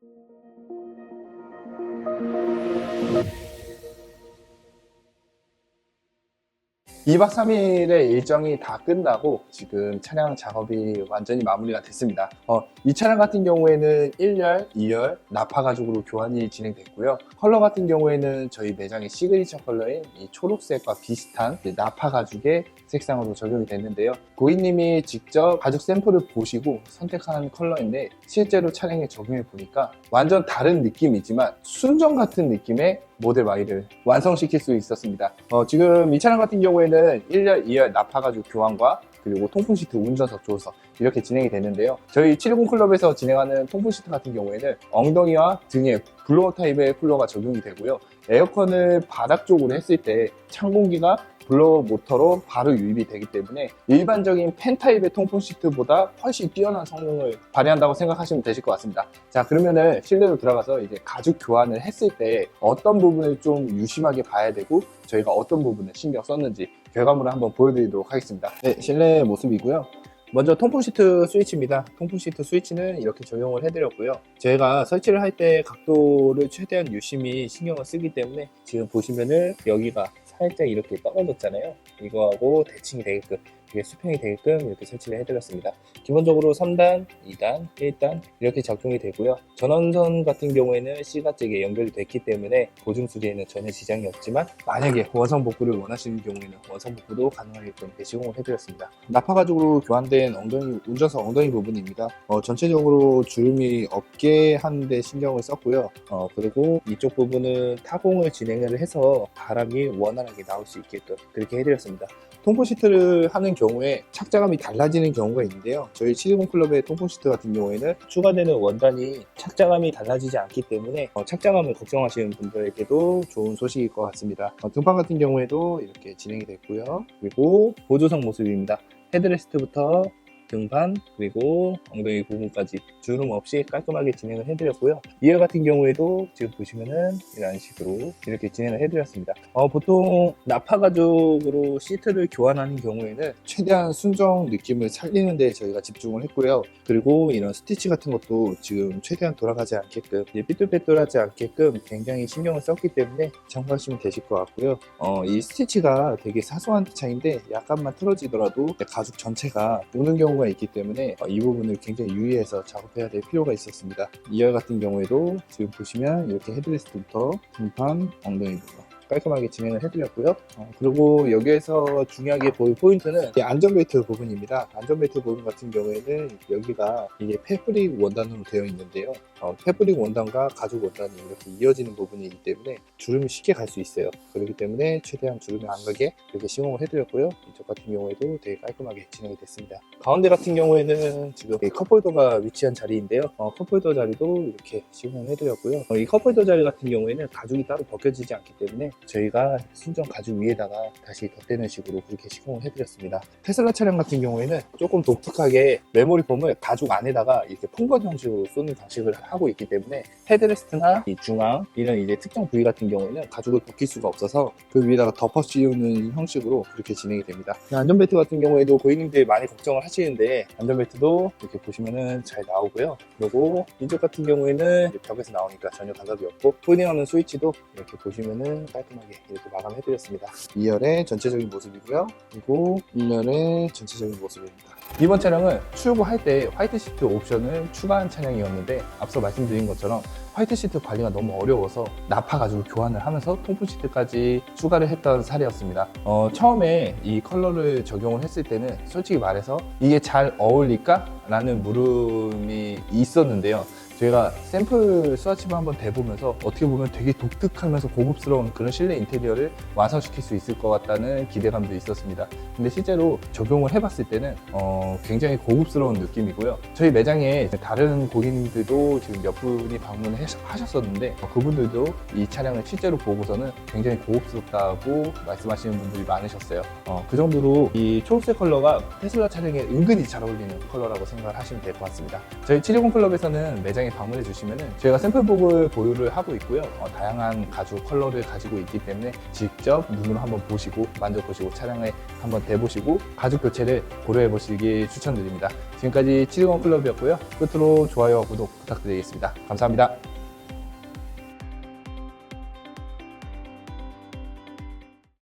Thank you. 이박 3일의 일정이 다 끝나고 지금 차량 작업이 완전히 마무리가 됐습니다. 어, 이 차량 같은 경우에는 1열, 2열 나파 가죽으로 교환이 진행됐고요. 컬러 같은 경우에는 저희 매장의 시그니처 컬러인 이 초록색과 비슷한 나파 가죽의 색상으로 적용이 됐는데요. 고객님이 직접 가죽 샘플을 보시고 선택한 컬러인데 실제로 차량에 적용해 보니까 완전 다른 느낌이지만 순정 같은 느낌의 모델 Y를 완성시킬 수 있었습니다. 어, 지금 이 차량 같은 경우에는 1열, 2열 나파 가죽 교환과 그리고 통풍 시트 운전석 조수석 이렇게 진행이 됐는데요. 저희 710 클럽에서 진행하는 통풍 시트 같은 경우에는 엉덩이와 등에 블로어 타입의 쿨러가 적용이 되고요. 에어컨을 바닥 쪽으로 했을 때 찬 공기가 블로어 모터로 바로 유입이 되기 때문에 일반적인 펜 타입의 통풍 시트보다 훨씬 뛰어난 성능을 발휘한다고 생각하시면 되실 것 같습니다. 자 그러면은 실내로 들어가서 이제 가죽 교환을 했을 때 어떤 부분을 좀 유심하게 봐야 되고 저희가 어떤 부분을 신경 썼는지 결과물을 한번 보여드리도록 하겠습니다. 네, 실내 모습이고요. 먼저 통풍 시트 스위치입니다. 통풍 시트 스위치는 이렇게 적용을 해드렸고요. 저희가 설치를 할 때 각도를 최대한 유심히 신경을 쓰기 때문에 지금 보시면은 여기가 살짝 이렇게 떨어졌잖아요. 이거하고 대칭이 되게끔 이게 수평이 되게끔 이렇게 설치를 해드렸습니다. 기본적으로 3단, 2단, 1단 이렇게 적용이 되고요. 전원선 같은 경우에는 C가잭에 연결이 됐기 때문에 보증 수리에는 전혀 지장이 없지만 만약에 원선 복구를 원하시는 경우에는 원선 복구도 가능하게끔 이렇게 시공을 해드렸습니다. 나파 가죽으로 교환된 엉덩이 운전석 엉덩이 부분입니다. 어, 전체적으로 주름이 없게 하는데 신경을 썼고요. 어, 그리고 이쪽 부분은 타공을 진행을 해서 바람이 원활하게 나올 수 있게끔 그렇게 해드렸습니다. 통풍 시트를 하는 경우에 착자감이 달라지는 경우가 있는데요. 저희 720 클럽의 통풍 시트 같은 경우에는 추가되는 원단이 착자감이 달라지지 않기 때문에 어, 착자감을 걱정하시는 분들에게도 좋은 소식일 것 같습니다. 어, 등판 같은 경우에도 이렇게 진행이 됐고요. 그리고 보조석 모습입니다. 헤드레스트부터 등판 그리고 엉덩이 부분까지 주름 없이 깔끔하게 진행을 해드렸고요. 2열 같은 경우에도 지금 보시면은 이런 식으로 이렇게 진행을 해드렸습니다. 어, 보통 나파 가죽으로 시트를 교환하는 경우에는 최대한 순정 느낌을 살리는 데 저희가 집중을 했고요. 그리고 이런 스티치 같은 것도 지금 최대한 돌아가지 않게끔 삐뚤빼뚤하지 않게끔 굉장히 신경을 썼기 때문에 참고하시면 되실 것 같고요. 어, 이 스티치가 되게 사소한 차이인데 약간만 틀어지더라도 가죽 전체가 오는 경우 가 있기 때문에 어, 이 부분을 굉장히 유의해서 작업해야 될 필요가 있었습니다. 2열 같은 경우에도 지금 보시면 이렇게 헤드레스트부터 등판, 엉덩이 부분 깔끔하게 진행을 해드렸고요. 어, 그리고 여기에서 중요하게 보일 포인트는 이 안전벨트 부분입니다. 안전벨트 부분 같은 경우에는 여기가 이게 패브릭 원단으로 되어 있는데요. 어, 패브릭 원단과 가죽 원단이 이렇게 이어지는 부분이기 때문에 주름이 쉽게 갈 수 있어요. 그렇기 때문에 최대한 주름이 안 가게 이렇게 시공을 해드렸고요. 이쪽 같은 경우에도 되게 깔끔하게 진행이 됐습니다. 가운데 같은 경우에는 지금 이 컵홀더가 위치한 자리인데요. 어, 컵홀더 자리도 이렇게 시공을 해드렸고요. 어, 이 컵홀더 자리 같은 경우에는 가죽이 따로 벗겨지지 않기 때문에 저희가 순정 가죽 위에다가 다시 덧대는 식으로 그렇게 시공을 해드렸습니다. 테슬라 차량 같은 경우에는 조금 독특하게 메모리 폼을 가죽 안에다가 이렇게 퐁건 형식으로 쏘는 방식을 하고 있기 때문에 헤드레스트나 이 중앙 이런 이제 특정 부위 같은 경우에는 가죽을 벗길 수가 없어서 그 위에다가 덮어 씌우는 형식으로 그렇게 진행이 됩니다. 안전벨트 같은 경우에도 고객님들이 많이 걱정을 하시는데 안전벨트도 이렇게 보시면은 잘 나오고요. 그리고 이쪽 같은 경우에는 벽에서 나오니까 전혀 가격이 없고 포딩하는 스위치도 이렇게 보시면은 깔 끔하게 이렇게 마감해드렸습니다. 2열의 전체적인 모습이고요. 그리고 1열의 전체적인 모습입니다. 이번 차량은 출고할 때 화이트 시트 옵션을 추가한 차량이었는데 앞서 말씀드린 것처럼 화이트 시트 관리가 너무 어려워서 나파 가지고 교환을 하면서 통풍 시트까지 추가를 했던 사례였습니다. 어, 처음에 이 컬러를 적용을 했을 때는 솔직히 말해서 이게 잘 어울릴까? 라는 물음이 있었는데요. 저희가 샘플 스와치를 한번 대보면서 어떻게 보면 되게 독특하면서 고급스러운 그런 실내 인테리어를 완성시킬 수 있을 것 같다는 기대감도 있었습니다. 근데 실제로 적용을 해봤을 때는 어, 굉장히 고급스러운 느낌이고요. 저희 매장에 다른 고객님들도 지금 몇 분이 방문을 하셨었는데 어, 그분들도 이 차량을 실제로 보고서는 굉장히 고급스럽다고 말씀하시는 분들이 많으셨어요. 어, 그 정도로 이 초록색 컬러가 테슬라 차량에 은근히 잘 어울리는 컬러라고 생각을 하시면 될 것 같습니다. 저희 720 클럽에서는 매장에 매장에 방문해 주시면은 저희가 샘플복을 보유를 하고 있고요. 어, 다양한 가죽 컬러를 가지고 있기 때문에 직접 눈으로 한번 보시고 만져보시고 차량에 한번 대보시고 가죽 교체를 고려해 보시길 추천드립니다. 지금까지 720 클럽이었고요. 끝으로 좋아요와 구독 부탁드리겠습니다. 감사합니다.